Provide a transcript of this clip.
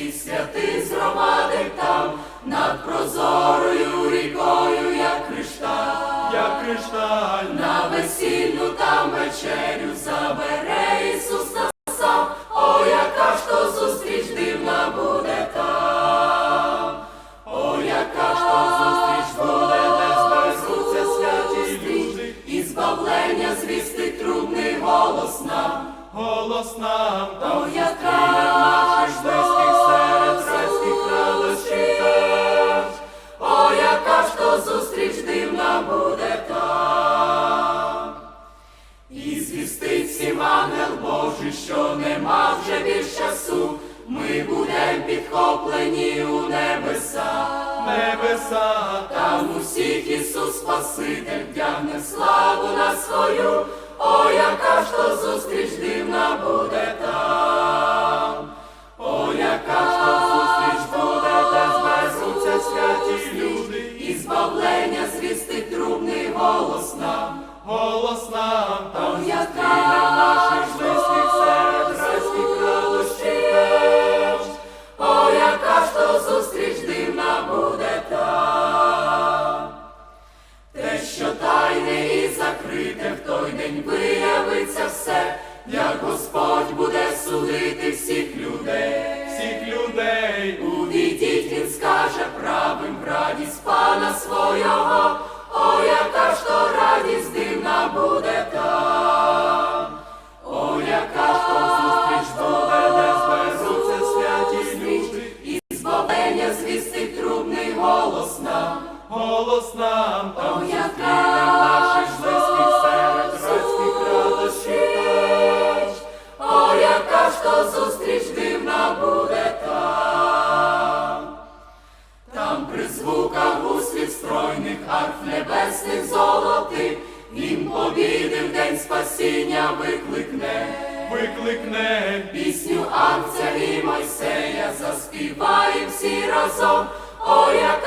всіх святих згромадить там, над прозорою рікою, як кришталь. як кришталь, На весільну там вечерю забере Ісус нас сам, о, яка ж то зустріч дивна буде там, о, яка ж то зустріч буде, де зберуться святі люди, і збавлення звісти трубний голос нам, голос нам, о, яка нема більш часу, ми будем підхоплені у небеса. небеса, Там усіх Ісус Спаситель вдягне. Славу на свою, Господь буде судити всіх людей. всіх людей, Увійдіть, він скаже правим радість пана свого, о, яка ж то радість дивна буде там, о, яка ж то зустріч буде, де зберуться святі люди, і збавлення звістить трубний голос нам, голос нам, о, там яка яка зустріч дивна буде там. Там при звуках гуслів стройних арф небесних золотих, Він побіди в день спасіння викликне. викликне, Пісню Арця і Мойсея заспіваємо всі разом, о, яка